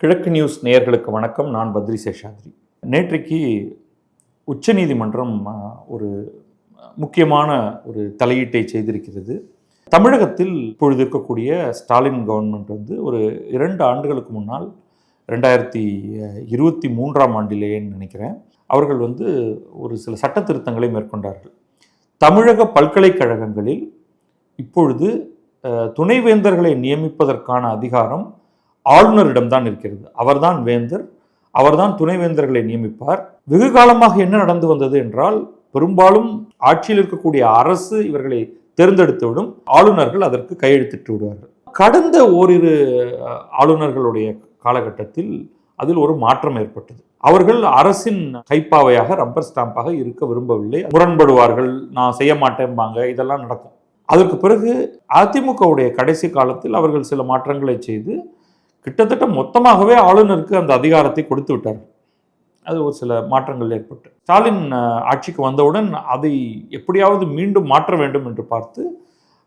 கிழக்கு நியூஸ் நேயர்களுக்கு வணக்கம். நான் பத்ரி சேஷாத்ரி. நேற்றைக்கு உச்சநீதிமன்றம் ஒரு முக்கியமான ஒரு தலையீட்டை செய்திருக்கிறது. தமிழகத்தில் இப்பொழுது இருக்கக்கூடிய ஸ்டாலின் கவர்மெண்ட் வந்து ஒரு இரண்டு ஆண்டுகளுக்கு முன்னால் ரெண்டாயிரத்தி இருபத்தி மூன்றாம் ஆண்டிலேன்னு நினைக்கிறேன் அவர்கள் வந்து ஒரு சில சட்ட திருத்தங்களை மேற்கொண்டார்கள். தமிழக பல்கலைக்கழகங்களில் இப்பொழுது துணைவேந்தர்களை நியமிப்பதற்கான அதிகாரம் ஆளுநரிடம்தான் இருக்கிறது. அவர்தான் வேந்தர் அவர்தான் துணைவேந்தர்களை நியமிப்பார். வெகு காலமாக என்ன நடந்து வந்தது என்றால் பெரும்பாலும் ஆட்சியில் இருக்கக்கூடிய அரசு இவர்களை தேர்ந்தெடுத்துவிடும் ஆளுநர்கள் அதற்கு கையெழுத்திட்டு விடுவார்கள். கடந்த ஓரிரு ஆளுநர்களுடைய காலகட்டத்தில் அதில் ஒரு மாற்றம் ஏற்பட்டது. அவர்கள் அரசின் கைப்பாவையாக ரப்பர் ஸ்டாம்பாக இருக்க விரும்பவில்லை. முரண்படுவார்கள் நான் செய்ய மாட்டேன்பாங்க இதெல்லாம் நடக்கும். அதற்கு பிறகு அதிமுகவுடைய கடைசி காலத்தில் அவர்கள் சில மாற்றங்களை செய்து கிட்டத்தட்ட மொத்தமாகவே ஆளுநருக்கு அந்த அதிகாரத்தை கொடுத்து விட்டார்கள் அது ஒரு சில மாற்றங்கள் ஏற்பட்டு. ஸ்டாலின் ஆட்சிக்கு வந்தவுடன் அதை எப்படியாவது மீண்டும் மாற்ற வேண்டும் என்று பார்த்து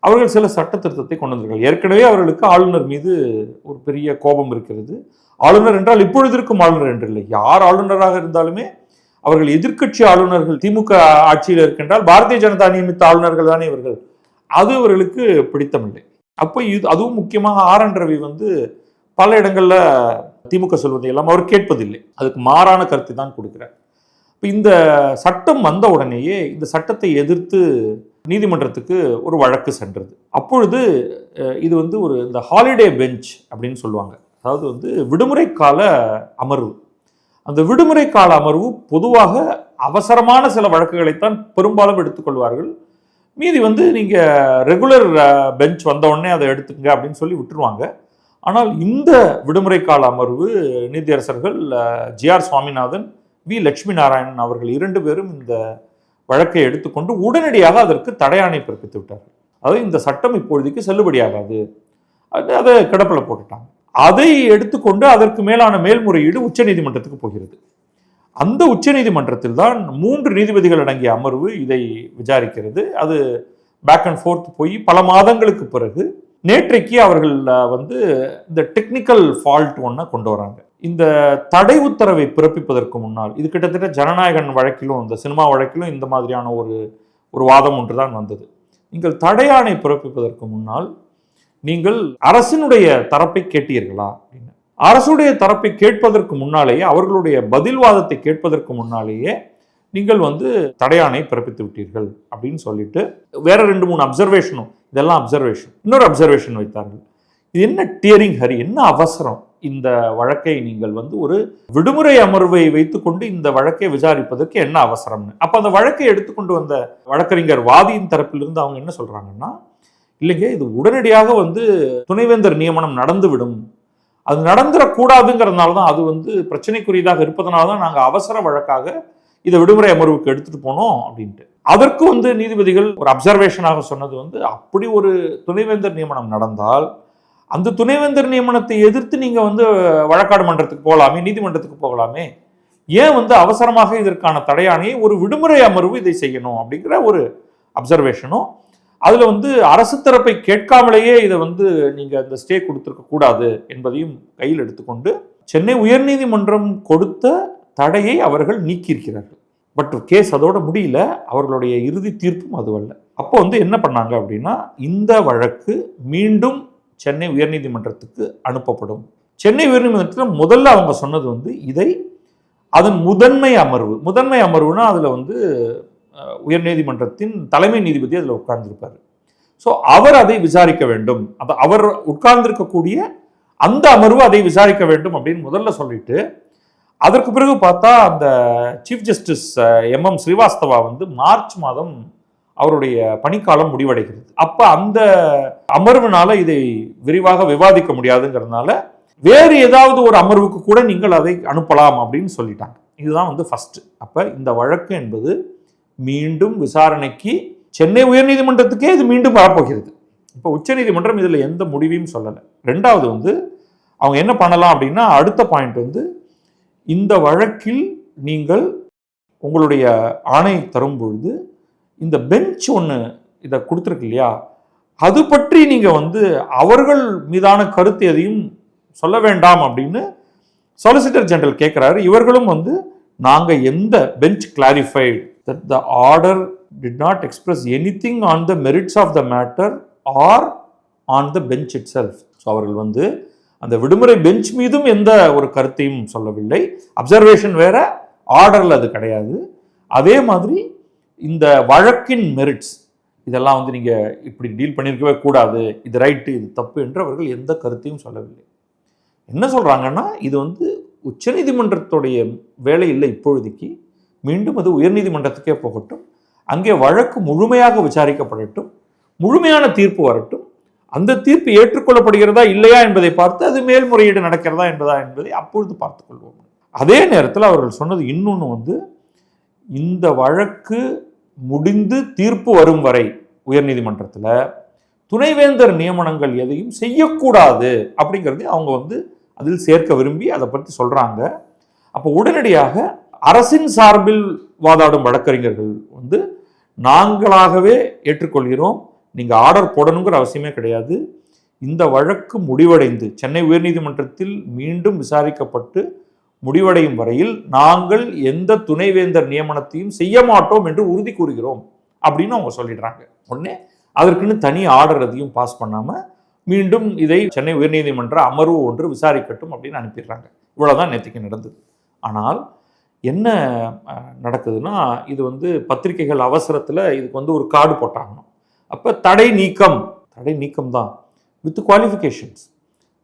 அவர்கள் சில சட்ட திருத்தத்தை கொண்டு வந்தார்கள். ஏற்கனவே அவர்களுக்கு ஆளுநர் மீது ஒரு பெரிய கோபம் இருக்கிறது. ஆளுநர் என்றால் இப்பொழுது இருக்கும் ஆளுநர் என்றில்லை யார் ஆளுநராக இருந்தாலுமே அவர்கள் எதிர்க்கட்சி ஆளுநர்கள் திமுக ஆட்சியில் இருக்கின்றால் பாரதிய ஜனதா நியமித்த ஆளுநர்கள் தானே இவர்கள். அது அவர்களுக்கு பிடித்தமில்லை. அப்போ இது அதுவும் முக்கியமாக ஆர் என் ரவி வந்து பல இடங்களில் திமுக சொல்வதை எல்லாம் அவர் கேட்பதில்லை. அதுக்கு மாறான கருத்தை தான் கொடுக்குறார். இப்போ இந்த சட்டம் வந்த உடனேயே இந்த சட்டத்தை எதிர்த்து நீதிமன்றத்துக்கு ஒரு வழக்கு சென்றது. அப்பொழுது இது வந்து ஒரு இந்த ஹாலிடே பெஞ்ச் அப்படின்னு சொல்லுவாங்க. அதாவது வந்து விடுமுறை கால அமர்வு. அந்த விடுமுறை கால அமர்வு பொதுவாக அவசரமான சில வழக்குகளைத்தான் பெரும்பாலும் எடுத்துக்கொள்வார்கள் மீதி வந்து நீங்கள் ரெகுலர் பெஞ்ச் வந்த உடனே அதை எடுத்துக்கங்க அப்படின்னு சொல்லி விட்டுருவாங்க. ஆனால் இந்த விடுமுறை கால அமர்வு நீதியரசர்கள் G R Swaminathan V Lakshmi Narayanan அவர்கள் இரண்டு பேரும் இந்த வழக்கை எடுத்துக்கொண்டு உடனடியாக அதற்கு தடையாணை பிறப்பித்து விட்டார்கள். அதாவது இந்த சட்டம் இப்பொழுதைக்கு செல்லுபடியாகாது. அது அதை கிடப்பில் போட்டுட்டாங்க. அதை எடுத்துக்கொண்டு அதற்கு மேலான மேல்முறையீடு உச்சநீதிமன்றத்துக்கு போகிறது. அந்த உச்சநீதிமன்றத்தில் தான் மூன்று நீதிபதிகள் அடங்கிய அமர்வு இதை விசாரிக்கிறது. அது பேக் அண்ட் ஃபோர்த் போய் பல மாதங்களுக்கு பிறகு நேற்றைக்கு அவர்கள் வந்து இந்த டெக்னிக்கல் ஃபால்ட் ஒன்றை கொண்டு வராங்க. இந்த தடை உத்தரவை பிறப்பிப்பதற்கு முன்னால் இது கிட்டத்தட்ட ஜனநாயகன் வழக்கிலும் இந்த சினிமா வழக்கிலும் இந்த மாதிரியான ஒரு ஒரு வாதம் ஒன்று தான் வந்தது. நீங்கள் தடையாணை பிறப்பிப்பதற்கு முன்னால் நீங்கள் அரசினுடைய தரப்பை கேட்டீர்களா? அப்படின்னு. அரசுடைய தரப்பை கேட்பதற்கு முன்னாலேயே அவர்களுடைய பதில் வாதத்தை கேட்பதற்கு முன்னாலேயே நீங்கள் வந்து தடையானை பிறப்பித்து விட்டீர்கள் அப்படின்னு சொல்லிட்டு வேற ரெண்டு மூணு அப்சர்வேஷனும் இதெல்லாம் அப்சர்வேஷன் இன்னொரு அப்சர்வேஷன் வைத்தார்கள். இது என்ன டியரிங் ஹரி? என்ன அவசரம்? இந்த வழக்கை நீங்கள் வந்து ஒரு விடுமுறை அமர்வை வைத்துக்கொண்டு இந்த வழக்கை விசாரிப்பதற்கு என்ன அவசரம்னு? அப்போ அந்த வழக்கை எடுத்துக்கொண்டு வந்த வழக்கறிஞர் வாதியின் தரப்பிலிருந்து அவங்க என்ன சொல்கிறாங்கன்னா இல்லைங்க இது உடனடியாக வந்து துணைவேந்தர் நியமனம் நடந்துவிடும். அது நடந்துடக்கூடாதுங்கிறதுனால தான் அது வந்து பிரச்சனைக்குரியதாக இருப்பதனால தான் நாங்கள் அவசர வழக்காக இதை விடுமுறை அமர்வுக்கு எடுத்துட்டு போனோம் அப்படின்ட்டு. அதற்கு வந்து நீதிபதிகள் ஒரு அப்சர்வேஷனாக சொன்னது வந்து அப்படி ஒரு துணைவேந்தர் நியமனம் நடந்தால் அந்த துணைவேந்தர் நியமனத்தை எதிர்த்து நீங்க வந்து வழக்காடு மன்றத்துக்கு போகலாமே நீதிமன்றத்துக்கு போகலாமே ஏன் வந்து அவசரமாக இதற்கான தடையாணையை ஒரு விடுமுறை அமர்வு இதை செய்யணும் அப்படிங்கிற ஒரு அப்சர்வேஷனும் அதில் வந்து அரசு தரப்பை கேட்காமலேயே இதை வந்து நீங்கள் இந்த ஸ்டே கொடுத்துருக்க கூடாது என்பதையும் கையில் எடுத்துக்கொண்டு சென்னை உயர்நீதிமன்றம் கொடுத்த தடையை அவர்கள் நீக்கியிருக்கிறார்கள். பட் கேஸ் அதோட முடியல. அவர்களுடைய இறுதி தீர்ப்பும் அதுவல்ல. அப்போ வந்து என்ன பண்ணாங்க அப்படின்னா இந்த வழக்கு மீண்டும் சென்னை உயர்நீதிமன்றத்துக்கு அனுப்பப்படும். சென்னை உயர்நீதிமன்றத்தில் முதல்ல அவங்க சொன்னது வந்து இதை அதன் முதன்மை அமர்வு முதன்மை அமர்வுனா அதில் வந்து உயர்நீதிமன்றத்தின் தலைமை நீதிபதி அதில் உட்கார்ந்திருப்பார். ஸோ அவர் அதை விசாரிக்க வேண்டும். அப்போ அவர் உட்கார்ந்திருக்கக்கூடிய அந்த அமர்வு அதை விசாரிக்க வேண்டும் அப்படின்னு முதல்ல சொல்லிட்டு அதற்கு பிறகு பார்த்தா அந்த chief justice M M Srivastava வந்து மார்ச் மாதம் அவருடைய பணிக்காலம் முடிவடைகிறது. அப்போ அந்த அமர்வுனால இதை விரிவாக விவாதிக்க முடியாதுங்கிறதுனால வேறு ஏதாவது ஒரு அமர்வுக்கு கூட நீங்கள் அதை அனுப்பலாம் அப்படின்னு சொல்லிட்டாங்க. இதுதான் வந்து ஃபஸ்ட்டு அப்போ இந்த வழக்கு என்பது மீண்டும் விசாரணைக்கு சென்னை உயர்நீதிமன்றத்துக்கே இது மீண்டும் வரப்போகிறது. இப்போ உச்சநீதிமன்றம் இதில் எந்த முடிவையும் சொல்லலை. ரெண்டாவது வந்து அவங்க என்ன பண்ணலாம் அப்படின்னா அடுத்த பாயிண்ட் வந்து இந்த வழக்கில் நீங்கள் உங்களுடைய ஆணை தரும் பொழுது இந்த பெஞ்ச் ஒன்று இதை கொடுத்துருக்கு இல்லையா? அது பற்றி நீங்கள் வந்து அவர்கள் மீதான கருத்து எதையும் சொல்ல வேண்டாம் அப்படின்னு சொலிசிட்டர் ஜெனரல் கேட்குறாரு இவர்களும் வந்து நாங்கள் எந்த bench clarified that the order did not express anything on the merits of the matter or on the bench itself so அவர்கள் வந்து அந்த விடுமுறை பெஞ்ச் மீதும் எந்த ஒரு கருத்தையும் சொல்லவில்லை. அப்சர்வேஷன் வேற ஆர்டரில் அது கிடையாது. அதே மாதிரி இந்த வழக்கின் மெரிட்ஸ் இதெல்லாம் வந்து நீங்கள் இப்படி டீல் பண்ணியிருக்கவே கூடாது இது ரைட்டு இது தப்பு என்று அவர்கள் எந்த கருத்தையும் சொல்லவில்லை. என்ன சொல்கிறாங்கன்னா இது வந்து உச்சநீதிமன்றத்துடைய வேலை இல்லை இப்பொழுதைக்கு. மீண்டும் அது உயர்நீதிமன்றத்துக்கே போகட்டும். அங்கே வழக்கு முழுமையாக விசாரிக்கப்படட்டும். முழுமையான தீர்ப்பு வரட்டும். அந்த தீர்ப்பு ஏற்றுக்கொள்ளப்படுகிறதா இல்லையா என்பதை பார்த்து அது மேல்முறையீடு நடக்கிறதா என்பதா என்பதை அப்பொழுது பார்த்துக்கொள்வோம் அதே நேரத்தில் அவர்கள் சொன்னது இன்னொன்று வந்து இந்த வழக்கு முடிந்து தீர்ப்பு வரும் வரை உயர்நீதிமன்றத்தில் துணைவேந்தர் நியமனங்கள் எதையும் செய்யக்கூடாது அப்படிங்கிறதை அவங்க வந்து அதில் சேர்க்க விரும்பி அதை பற்றி சொல்கிறாங்க அப்போ உடனடியாக அரசின் சார்பில் வாதாடும் வழக்கறிஞர்கள் வந்து நாங்களாகவே ஏற்றுக்கொள்கிறோம் நீங்கள் ஆர்டர் போடணுங்கிற அவசியமே கிடையாது. இந்த வழக்கு முடிவடைந்து சென்னை உயர்நீதிமன்றத்தில் மீண்டும் விசாரிக்கப்பட்டு முடிவடையும் வரையில் நாங்கள் எந்த துணைவேந்தர் நியமனத்தையும் செய்ய மாட்டோம் என்று உறுதி கூறுகிறோம் அப்படின்னு அவங்க சொல்லிடுறாங்க. உடனே அதற்குன்னு தனி ஆர்டர் அதையும் பாஸ் பண்ணாமல் மீண்டும் இதை சென்னை உயர்நீதிமன்ற அமர்வு ஒன்று விசாரிக்கட்டும் அப்படின்னு அனுப்பிடுறாங்க. இவ்வளோதான் நேற்றுக்கு நடந்தது. ஆனால் என்ன நடக்குதுன்னா இது வந்து பத்திரிகைகள் அவசரத்தில் இதுக்கு வந்து ஒரு கார்டு போட்டாங்க அப்போ தடை நீக்கம். தடை நீக்கம் தான். வித் குவாலிஃபிகேஷன்ஸ்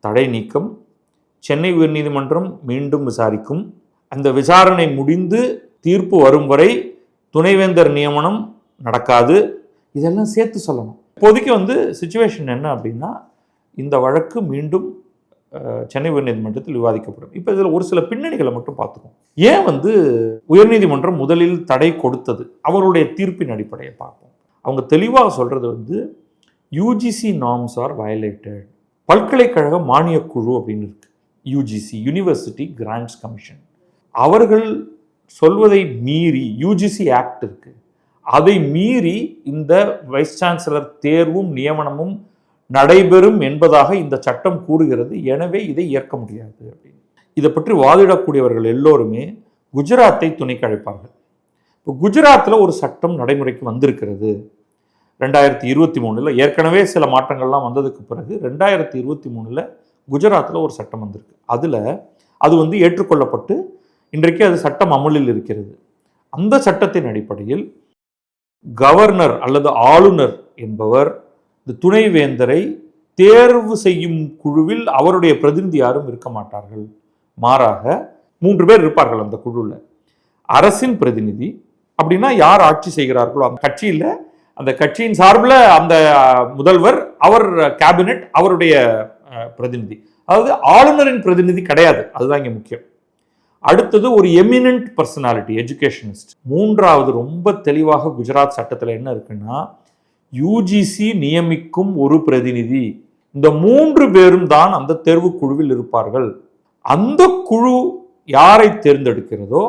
தடை நீக்கம். சென்னை உயர்நீதிமன்றம் மீண்டும் விசாரிக்கும். அந்த விசாரணை முடிந்து தீர்ப்பு வரும் வரை துணைவேந்தர் நியமனம் நடக்காது. இதெல்லாம் சேர்த்து சொல்லணும். இப்போதைக்கு வந்து சுச்சுவேஷன் என்ன அப்படின்னா இந்த வழக்கு மீண்டும் சென்னை உயர்நீதிமன்றத்தில் விவாதிக்கப்படும். இப்போ இதில் ஒரு சில பின்னணிகளை மட்டும் பார்த்துக்கோம். ஏன் வந்து உயர்நீதிமன்றம் முதலில் தடை கொடுத்தது? அவருடைய தீர்ப்பின் அடிப்படையை பார்ப்போம். அவங்க தெளிவாக சொல்கிறது வந்து யூஜிசி நாம்ஸ் ஆர் வயலேட்டட் பல்கலைக்கழக மானியக் குழு அப்படின்னு இருக்குது யூஜிசி யூனிவர்சிட்டி கிராண்ட்ஸ் கமிஷன் அவர்கள் சொல்வதை மீறி யூஜிசி ஆக்ட் இருக்குது அதை மீறி இந்த வைஸ் சான்சலர் தேர்வும் நியமனமும் நடைபெறும் என்பதாக இந்த சட்டம் கூறுகிறது. எனவே இதை ஏற்க முடியாது அப்படின்னு. இதை பற்றி வாதிடக்கூடியவர்கள் எல்லோருமே குஜராத்தை துணைக்கு அழைப்பார்கள். இப்போ குஜராத்தில் ஒரு சட்டம் நடைமுறைக்கு வந்திருக்கிறது. ரெண்டாயிரத்தி இருபத்தி மூணில் ஏற்கனவே சில மாற்றங்கள்லாம் வந்ததுக்கு பிறகு ரெண்டாயிரத்தி இருபத்தி மூணில் குஜராத்தில் ஒரு சட்டம் வந்திருக்கு. அதில் அது வந்து ஏற்றுக்கொள்ளப்பட்டு இன்றைக்கு அது சட்டம் அமலில் இருக்கிறது. அந்த சட்டத்தின் அடிப்படையில் கவர்னர் அல்லது ஆளுநர் என்பவர் இந்த துணைவேந்தரை தேர்வு செய்யும் குழுவில் அவருடைய பிரதிநிதி யாரும் இருக்க மாட்டார்கள். மாறாக மூன்று பேர் இருப்பார்கள் அந்த குழுவில் அரசின் பிரதிநிதி அப்படின்னா யார் ஆட்சி செய்கிறார்களோ அந்த கட்சியில் அந்த கட்சியின் சார்பில் அந்த முதல்வர் அவர் கேபினெட் அவருடைய பிரதிநிதி. அதாவது ஆளுநரின் பிரதிநிதி கிடையாது. அதுதான் இங்கே முக்கியம். அடுத்தது ஒரு எமினன்ட் பர்சனாலிட்டி எஜுகேஷனிஸ்ட் மூன்றாவது ரொம்ப தெளிவாக குஜராத் சட்டத்தில் என்ன இருக்குன்னா யூஜிசி நியமிக்கும் ஒரு பிரதிநிதி. இந்த மூன்று பேரும் தான் அந்த தேர்வு குழுவில் இருப்பார்கள். அந்த குழு யாரை தேர்ந்தெடுக்கிறதோ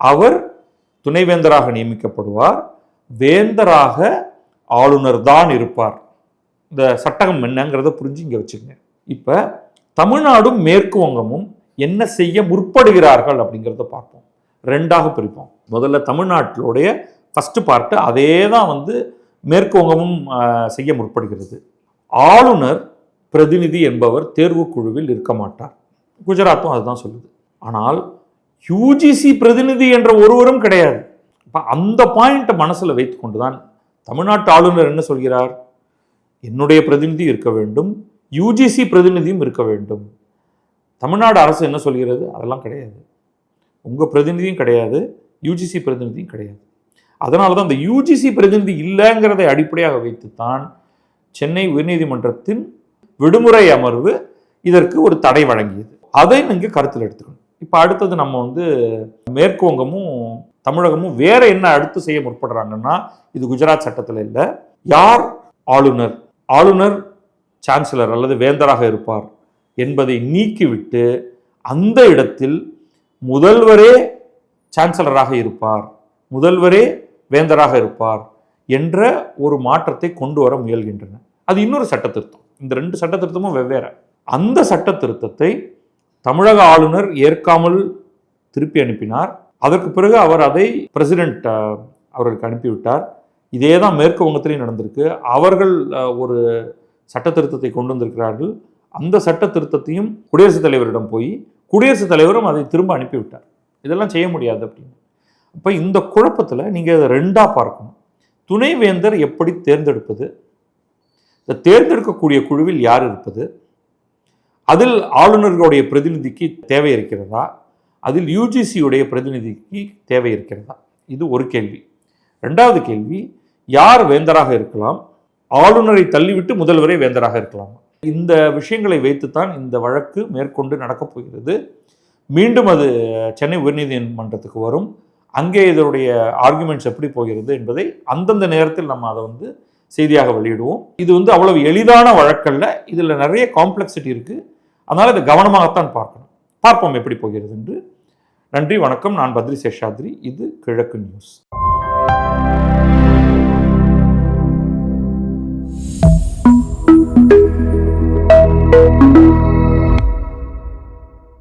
அவர் துணைவேந்தராக நியமிக்கப்படுவார். வேந்தராக ஆளுநர் தான் இருப்பார். இந்த சட்டகம் என்னங்கிறத புரிஞ்சு இங்கே வச்சுக்கங்க. இப்போ தமிழ்நாடும் மேற்கு வங்கமும் என்ன செய்ய முற்படுகிறார்கள் அப்படிங்கிறத பார்ப்போம். ரெண்டாக பிரிப்போம். முதல்ல தமிழ்நாட்டிலுடைய ஃபஸ்ட்டு பார்ட்டு அதே தான் வந்து மேற்கு வங்கமும் செய்ய முற்படுகிறது. ஆளுநர் பிரதிநிதி என்பவர் தேர்வு குழுவில் இருக்க மாட்டார். குஜராத்தும் அதுதான் சொல்லுது. ஆனால் யூஜிசி பிரதிநிதி என்ற ஒருவரும் கிடையாது. இப்போ அந்த பாயிண்ட்டை மனசில் வைத்துக்கொண்டு தான் தமிழ்நாட்டு ஆளுநர் என்ன சொல்கிறார்? என்னுடைய பிரதிநிதி இருக்க வேண்டும் யூஜிசி பிரதிநிதியும் இருக்க வேண்டும். தமிழ்நாடு அரசு என்ன சொல்கிறது? அதெல்லாம் கிடையாது. உங்கள் பிரதிநிதியும் கிடையாது யூஜிசி பிரதிநிதியும் கிடையாது. அதனால தான் அந்த யூஜிசி பிரதிநிதி இல்லைங்கிறதை அடிப்படையாக வைத்துத்தான் சென்னை உயர்நீதிமன்றத்தின் விடுமுறை அமர்வு இதற்கு ஒரு தடை வழங்கியது. அதை நீங்கள் கருத்தில் எடுத்துக்கணும். இப்போ அடுத்தது நம்ம வந்து மேற்குவங்கமும் தமிழகமும் வேற என்ன அடுத்து செய்ய முற்படுறாங்கன்னா இது குஜராத் சட்டத்தில் இல்லை. யார் ஆளுநர்? ஆளுநர் சான்சலர் அல்லது வேந்தராக இருப்பார் என்பதை நீக்கிவிட்டு அந்த இடத்தில் முதல்வரே சான்சலராக இருப்பார் முதல்வரே வேந்தராக இருப்பார் என்ற ஒரு மாற்றத்தை கொண்டு வர முயல்கின்றன. அது இன்னொரு சட்ட திருத்தம் இந்த ரெண்டு சட்ட திருத்தமும் வெவ்வேறு. அந்த சட்ட திருத்தத்தை தமிழக ஆளுநர் ஏற்காமல் திருப்பி அனுப்பினார். அதற்கு பிறகு அவர் அதை பிரசிடென்ட் அவர்களுக்கு அனுப்பிவிட்டார். இதே தான் மேற்கு வங்கத்திலையும் நடந்திருக்கு. அவர்கள் ஒரு சட்ட திருத்தத்தை கொண்டு வந்திருக்கிறார்கள். அந்த சட்ட திருத்தத்தையும் குடியரசுத் தலைவரிடம் போய் குடியரசுத் தலைவரும் அதை திரும்ப அனுப்பிவிட்டார். இதெல்லாம் செய்ய முடியாது அப்படின்னு. அப்போ இந்த குழப்பத்தில் நீங்கள் அதை ரெண்டாக பார்க்கணும். துணைவேந்தர் எப்படி தேர்ந்தெடுப்பது? இந்த தேர்ந்தெடுக்கக்கூடிய குழுவில் யார் இருப்பது? அதில் ஆளுநர்களுடைய பிரதிநிதிக்கு தேவை இருக்கிறதா? அதில் யூஜிசியுடைய பிரதிநிதிக்கு தேவை இருக்கிறதா? இது ஒரு கேள்வி. ரெண்டாவது கேள்வி யார் வேந்தராக இருக்கலாம்? ஆளுநரை தள்ளிவிட்டு முதல்வரே வேந்தராக இருக்கலாம்? இந்த விஷயங்களை வைத்துத்தான் இந்த வழக்கு மேற்கொண்டு நடக்கப் போகிறது. மீண்டும் அது சென்னை உயர்நீதிமன்றத்துக்கு வரும். அங்கே இதனுடைய ஆர்குமெண்ட்ஸ் எப்படி போகிறது என்பதை அந்தந்த நேரத்தில் நம்ம அதை வந்து செய்தியாக வெளியிடுவோம். இது வந்து அவ்வளவு எளிதான வழக்கல்ல. இதில் நிறைய காம்ப்ளெக்சிட்டி இருக்குது அதனால் இதை கவனமாகத்தான் பார்க்கணும். பார்ப்போம் எப்படி போகிறது என்று நன்றி வணக்கம். நான் பத்ரி சேஷாத்ரி. இது கிழக்கு நியூஸ்.